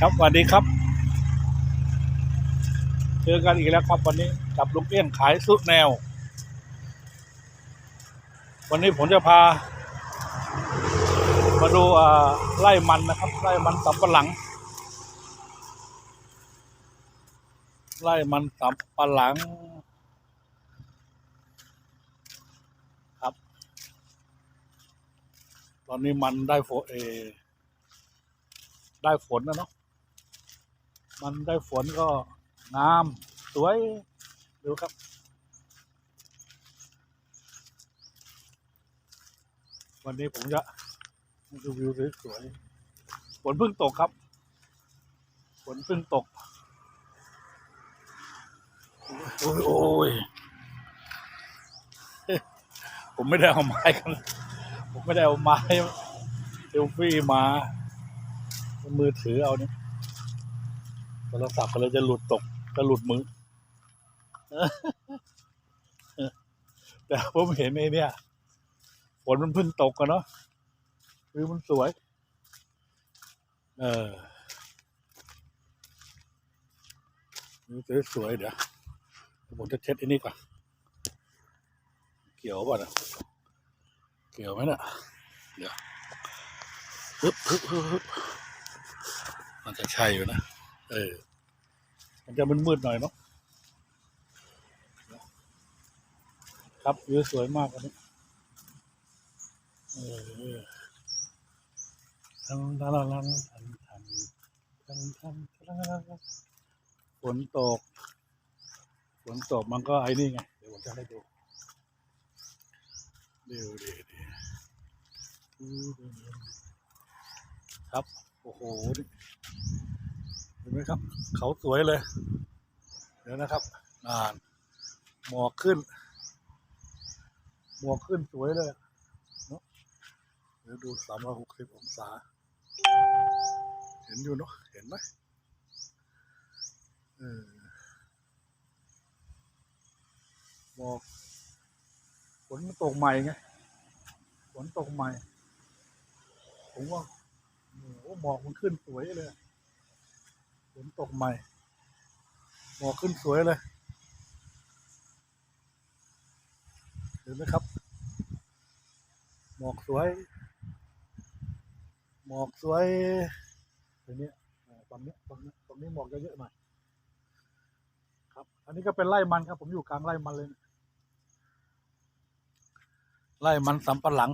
ครับสวัสดีครับ เจอกันอีกแล้วครับ วันนี้กับลุงเอี้ยงขายสุดแนว วันนี้ผมจะพา มาดูอ่าไร่มันนะครับ ไร่มันสำปะหลัง ไร่มันสำปะหลังครับ ตอนนี้มันได้ฝนเออได้ฝนนะเนาะ มันได้ฝนก็งาม สวย ดูครับ วันนี้ผมจะดูวิวสวยๆฝนเพิ่งตกครับ ฝนเพิ่งตก โอ้ยโอ้ยผมไม่ได้เอาไม้กัน ผมไม่ได้เอาไม้เซลฟี่มา มือถือเอาเนี่ย รศัพท์ก็เลยจะหลุดตกจะหลุดมือแต่ผมเห็นไอ้เนี่ยฝนมันเพิ่งตกกันเนาะคือมันสวย เออนี่สวยเดี๋ยวผมจะเช็ดอ้นี่ก่อนเกี่ยวป่ะนะเกี่ยวไหมเนี่ยเดี๋ยวฮึบฮึบฮึบมันจะใช่อยู่นะ เออ มันจะมืดๆหน่อยเนาะครับวิวสวยมากอันนี้เออทันทันทันทันทันทันทันทันฝนตกฝนตกมันก็ไอ้นี่ไง เดี๋ยวผมจะให้ดูเดี๋ยวเดี๋ยวครับ โอ้โหนี่ ห็นไหมครับ เขาสวยเลย เดี๋ยวนะครับนานหมอกขึ้น หมวกขึ้นสวยเลยเนาะเดี๋ยวดูสามร้อยหกสิบองศา เห็นอยู่เนาะเห็นไหมเออหมอกฝนตกใหม่ไงฝนตกใหม่ ผมว่าโอ้หมอกมันขึ้นสวยเลย นตกใหม่หมอกขึ้นสวยเลยเห็นไหมครับ หมอกสวย หมอกสวยตรงนี้อ่าตรงนี้ตรงนี้ตรงนี้หมอกเยอะๆหน่อยครับ อันนี้ก็เป็นไร่มันครับ ผมอยู่กลางไร่มันเลยไร่มันสำปะหลัง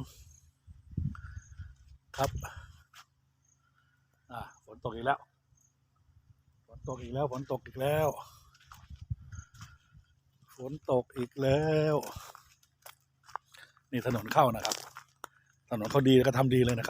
ครับ อ่าฝนตกอีกแล้ว ตกอีกแล้ว ฝนตกอีกแล้ว ฝนตกอีกแล้ว นี่ถนนเข้านะครับ ถนนเขาดีก็ทำดีเลยนะครับ